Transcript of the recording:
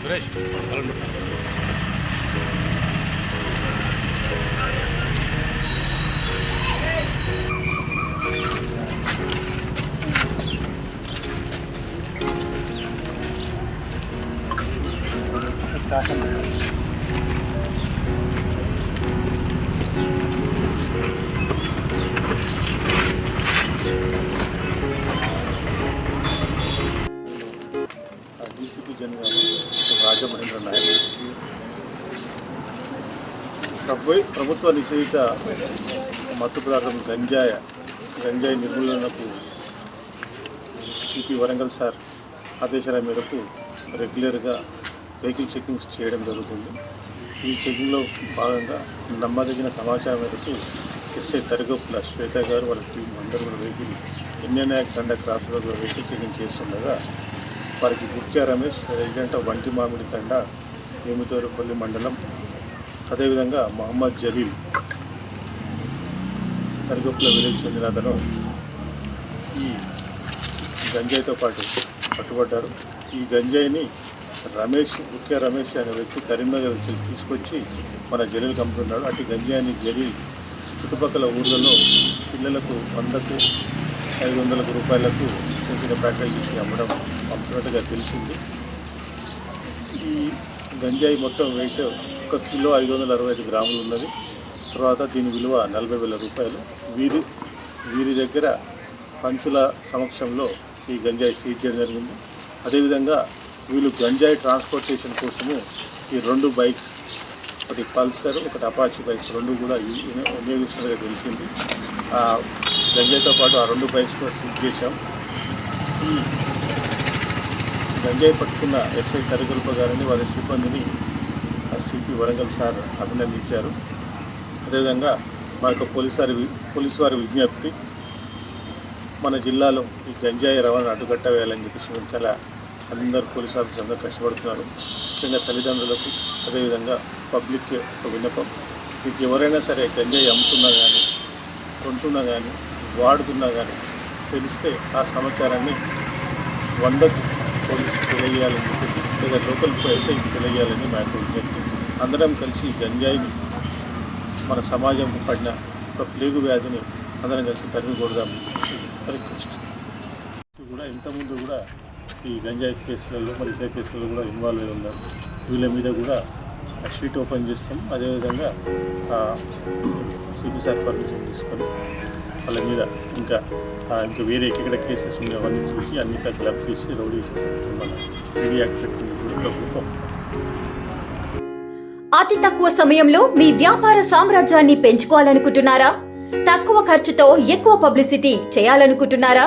Suresh DCP Janagama Rajamahendra Naik ప్రభుత్వ ప్రభుత్వ నిషేధిత మత్తు పదార్థం గంజాయ గంజాయి నిర్మూలనకు సిపి వరంగల్ సార్ ఆదేశాల మేరకు రెగ్యులర్గా vehicle checkings చేయడం జరుగుతుంది. ఈ చెకింగ్లో భాగంగా నమ్మదగిన సమాచారం మేరకు ఎస్ఐ తరగపుల శ్వేత గారు వాళ్ళ టీం అందరూ కూడా వెహికల్ విన్యనాయక్ అండర్ క్రాస్ రోడ్లో వెహికల్ చెకింగ్ చేస్తుండగా వారికి గుర్తియా రమేష్ రెసిడెంట్ వంటి మామిడి తండ ఏమితోరుపల్లి మండలం అదేవిధంగా మహమ్మద్ జలీల్ తరిగొప్పుల విలేజ్ చెందిన అతను ఈ గంజాయితో పాటు పట్టుబడ్డారు. ఈ గంజాయిని రమేష్ ముఖ్య రమేష్ అనే వ్యక్తి కరీంనగర్ తీసుకొచ్చి మన జలీల్ కంపుతున్నాడు అటు గంజాయిని జలీల్ చుట్టుపక్కల ఊర్లలో పిల్లలకు వందకు ఐదు వందలకు రూపాయలకు చిన్న చిన్న చేసి అమ్మడం పంపినట్టుగా తెలిసింది. ఈ గంజాయి మొత్తం వెయిట్ ఒక కిలో ఐదు వందల అరవై ఐదు గ్రాములు ఉన్నది. తర్వాత దీని విలువ నలభై వేల రూపాయలు. వీరి వీరి దగ్గర పంచుల సమక్షంలో ఈ గంజాయి సీజ్ చేయడం జరిగింది. అదేవిధంగా వీళ్ళు గంజాయి ట్రాన్స్పోర్టేషన్ కోసము ఈ రెండు బైక్స్ ఒకటి పల్సర్ ఒకటి అపాచీ బైక్స్ రెండు కూడా వినియోగిస్తున్నట్టుగా తెలిసింది. ఆ గంజాయితో పాటు ఆ రెండు బైక్స్ కూడా సీజ్ చేశాం. ఈ గంజాయి పట్టుకున్న ఎస్ఐ తరగల్ప గారిని వారి సిబ్బందిని ఆ సిపి వరంగల్ సార్ అభినందించారు. అదేవిధంగా మా యొక్క పోలీసు వారి పోలీసు వారి విజ్ఞప్తి మన జిల్లాలో ఈ గంజాయి రవాణా అడ్డుకట్ట వేయాలని చెప్పేసి మేము చాలా అందరూ పోలీస్ ఆఫీసర్ అందరూ కష్టపడుతున్నారు. ముఖ్యంగా తల్లిదండ్రులకు అదేవిధంగా పబ్లిక్ ఒక విన్నపం. మీకు ఎవరైనా సరే గంజాయి అమ్ముతున్నా కానీ కొంటున్నా కానీ వాడుతున్నా కానీ తెలిస్తే ఆ సమాచారాన్ని వందకు పోలీసుకు తెలియజేయాలని చెప్పి లేదా లోకల్ ఎస్ఐకి తెలియజేయాలని మా యొక్క విజ్ఞప్తి. అందరం కలిసి గంజాయిని మన సమాజం పడిన ఒక ప్లేగు వ్యాధిని అందరం కలిసి తరిమి కొడదాం. కూడా ఇంతకుముందు కూడా ఈ గంజాయి కేసులలో మరి ఇతర కేసులలో కూడా ఇన్వాల్వ్ అయి ఉన్నారు. వీళ్ళ మీద కూడా షీట్ ఓపెన్ చేస్తాం. అదేవిధంగా సిపి సార్ పర్మిషన్ తీసుకొని వాళ్ళ మీద ఇంకా ఇంకా వేరే ఎక్కడ కేసెస్ ఉన్నాయి అవన్నీ చూసి అన్ని క్లబ్ చేసి రౌడీ మన పీడీ యాక్ట్ అతి తక్కువ సమయంలో మీ వ్యాపార సామ్రాజ్యాన్ని పెంచుకోవాలనుకుంటున్నారా? తక్కువ ఖర్చుతో ఎక్కువ పబ్లిసిటీ చేయాలనుకుంటున్నారా?